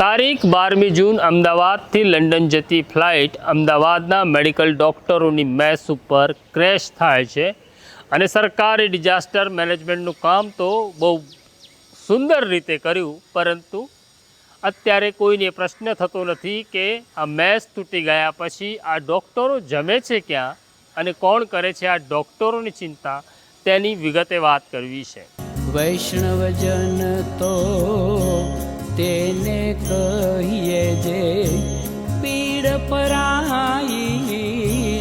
તારીખ બારમી જૂન અમદાવાદથી લંડન જતી ફ્લાઇટ અમદાવાદના મેડિકલ ડૉક્ટરોની મેસ ઉપર ક્રેશ થાય છે અને સરકારે ડિઝાસ્ટર મેનેજમેન્ટનું કામ તો બહુ સુંદર રીતે કર્યું, પરંતુ અત્યારે કોઈને પ્રશ્ન થતો નથી કે આ મેસ તૂટી ગયા પછી આ ડૉક્ટરો જમે છે ક્યાં અને કોણ કરે છે આ ડૉક્ટરોની ચિંતા તેની વિગતે વાત કરવી છે. વૈષ્ણવજન તો તેને કહીએ જે પીડ પરાઈ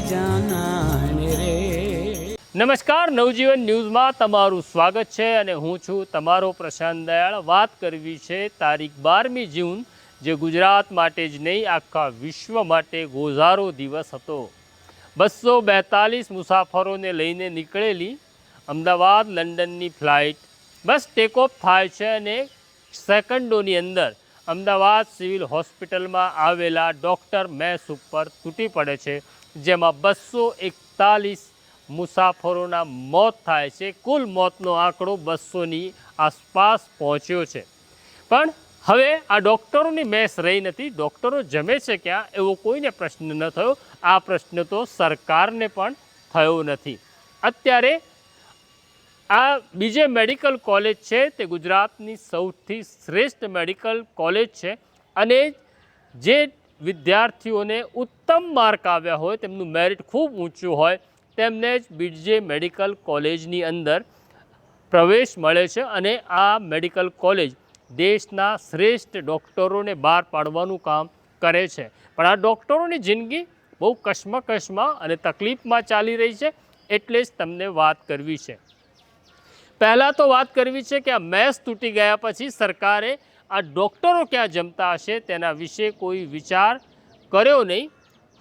જાનાને રે. નમસ્કાર, નવજીવન ન્યૂઝમાં તમારું સ્વાગત છે અને હું છું તમારો પ્રશાંત દયાળ. વાત કરવી છે તારીખ બારમી જૂન, જે ગુજરાત માટે જ નહીં, આખા વિશ્વ માટે ગોઝારો દિવસ હતો. બસો બેતાલીસ મુસાફરોને લઈને નીકળેલી અમદાવાદ લંડનની ફ્લાઇટ. બસ ટેક ઓફ થાય છે અને સેકન્ડોની અંદર અમદાવાદ સિવિલ હોસ્પિટલમાં આવેલા ડૉક્ટર મેસ ઉપર તૂટી પડે છે, જેમાં બસો એકતાલીસ મુસાફરોના મોત થાય છે. કુલ મોતનો આંકડો બસોની આસપાસ પહોંચ્યો છે. પણ હવે આ ડૉક્ટરોની મેસ રહી નથી. ડૉક્ટરો જમે છે ક્યાં? એવો કોઈને પ્રશ્ન ન થયો. આ પ્રશ્ન તો સરકારને પણ થયો નથી. અત્યારે આ બીજે મેડિકલ કોલેજ છે, તે ગુજરાતની સૌથી શ્રેષ્ઠ મેડિકલ કોલેજ છે. અને જે વિદ્યાર્થીઓને ઉત્તમ માર્ક આવ્યા હોય, તેમનું મેરિટ ખૂબ ઊંચું હોય, તેમને જ બીજે મેડિકલ કોલેજની અંદર પ્રવેશ મળે છે. અને આ મેડિકલ કોલેજ દેશના શ્રેષ્ઠ ડૉક્ટરોને બહાર પાડવાનું કામ કરે છે. પણ આ ડૉક્ટરોની જિંદગી બહુ કશ્મકશમાં અને તકલીફમાં ચાલી રહી છે, એટલે જ તમને વાત કરવી છે. પહેલાં તો વાત કરવી છે કે આ મેસ તૂટી ગયા પછી સરકારે આ ડૉક્ટરો ક્યાં જમતા હશે તેના વિશે કોઈ વિચાર કર્યો નહીં.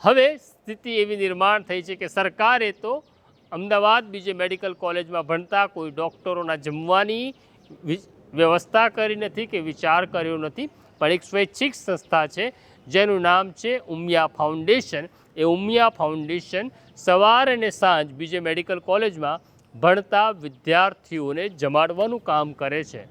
હવે સ્થિતિ એવી નિર્માણ થઈ છે કે સરકારે તો અમદાવાદ બીજે મેડિકલ કોલેજમાં ભણતા કોઈ ડૉક્ટરોના જમવાની વ્યવસ્થા કરી નથી કે વિચાર કર્યો નથી. પણ એક સ્વૈચ્છિક સંસ્થા છે, જેનું નામ છે ઉમિયા ફાઉન્ડેશન. એ ઉમિયા ફાઉન્ડેશન સવાર અને સાંજ બીજે મેડિકલ કોલેજમાં ભણતા વિદ્યાર્થીઓને જમાડવાનું કામ કરે છે.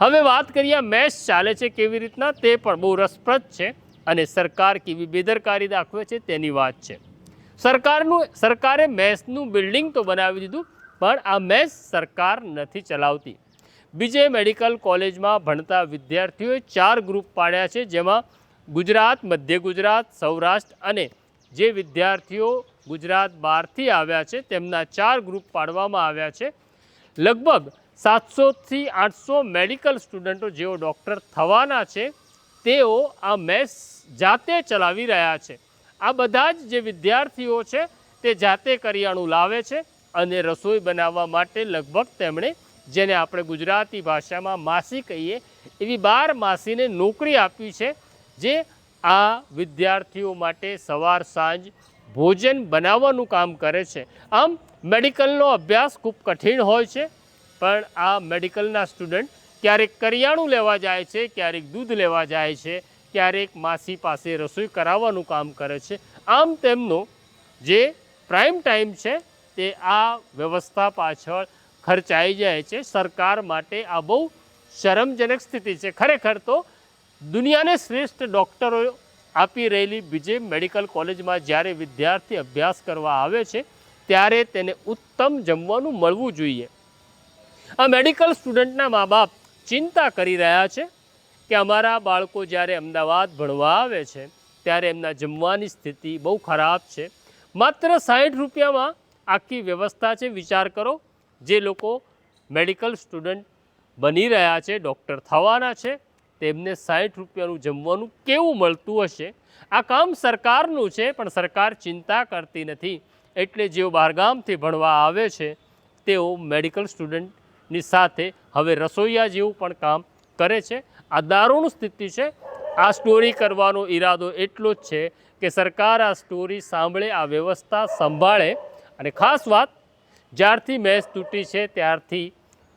હવે વાત કરીએ મેચ ચાલે છે કેવી રીતના? તે પણ બહુ રસપ્રદ છે અને સરકાર કેવી બેદરકારી દાખવે છે તેની વાત છે. સરકારનું, સરકારે મેસનું બિલ્ડિંગ તો બનાવી દીધું, પણ આ મેસ સરકાર નથી ચલાવતી. બીજે મેડિકલ કોલેજમાં ભણતા વિદ્યાર્થીઓએ ચાર ગ્રુપ પાડ્યા છે, જેમાં ગુજરાત, મધ્ય ગુજરાત, સૌરાષ્ટ્ર અને જે વિદ્યાર્થીઓ ગુજરાત બહારથી આવ્યા છે. તેમના ચાર ગ્રુપ પાડવામાં આવ્યા છે. લગભગ સાતસોથી આઠસો મેડિકલ સ્ટુડન્ટો જેઓ ડૉક્ટર થવાના છે, તેઓ આ મેસ જાતે ચલાવી રહ્યા છે. આ બધા જ જે વિદ્યાર્થીઓ છે, તે જાતે કરિયાણું લાવે છે અને રસોઈ બનાવવા માટે લગભગ તેમણે, જેને આપણે ગુજરાતી ભાષામાં માસી કહીએ, એવી બાર માસીને નોકરી આપી છે, જે આ વિદ્યાર્થીઓ માટે સવાર સાંજ ભોજન બનાવવાનું કામ કરે છે. આમ મેડિકલનો અભ્યાસ ખૂબ કઠિન હોય છે, પણ આ મેડિકલના સ્ટુડન્ટ ક્યારેક કરિયાણું લેવા જાય છે, ક્યારેક દૂધ લેવા જાય છે, ક્યારેક માસી પાસે રસોઈ કરાવવાનું કામ કરે છે. આમ તેમનો જે પ્રાઇમ ટાઈમ છે તે આ વ્યવસ્થા પાછળ ખર્ચાઈ જાય છે. સરકાર માટે આ બહુ શરમજનક સ્થિતિ છે. ખરેખર તો દુનિયાને શ્રેષ્ઠ ડૉક્ટરો આપી રહેલી બીજે મેડિકલ કોલેજમાં જ્યારે વિદ્યાર્થી અભ્યાસ કરવા આવે છે, ત્યારે તેને ઉત્તમ જમવાનું મળવું જોઈએ. આ મેડિકલ સ્ટુડન્ટના મા બાપ ચિંતા કરી રહ્યા છે કે અમારા બાળકો જ્યારે અમદાવાદ ભણવા આવે છે, ત્યારે એમના જમવાની સ્થિતિ બહુ ખરાબ છે. માત્ર સાઠ રૂપિયામાં આખી વ્યવસ્થા છે, વિચાર કરો. જે લોકો મેડિકલ સ્ટુડન્ટ બની રહ્યા છે, ડૉક્ટર થવાના છે તેમને સાઠ રૂપિયાનું જમવાનું કેવું મળતું હશે? આ કામ સરકારનું છે, પણ સરકાર ચિંતા કરતી નથી. એટલે જેઓ બહારગામથી ભણવા આવે છે, તેઓ મેડિકલ સ્ટુડન્ટની સાથે હવે રસોઈયા જેવું પણ કામ કરે છે. આ દારૂણ સ્થિતિ છે. આ સ્ટોરી કરવાનો ઈરાદો એટલો જ છે કે સરકાર આ સ્ટોરી સાંભળે, આ વ્યવસ્થા સંભાળે. અને ખાસ વાત, જ્યારથી મેચ તૂટી છે, ત્યારથી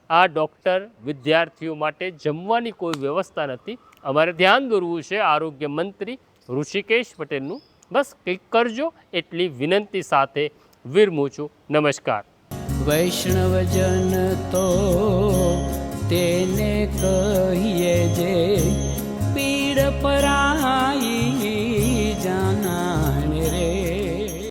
આ ડૉક્ટર વિદ્યાર્થીઓ માટે જમવાની કોઈ વ્યવસ્થા નથી. અમારે ધ્યાન દોરવું છે આરોગ્ય મંત્રી ઋષિકેશ પટેલનું. બસ ક્લિક કરજો, એટલી વિનંતી સાથે વિરમું છું. નમસ્કાર. વૈષ્ણવજન તો તેને કહીએ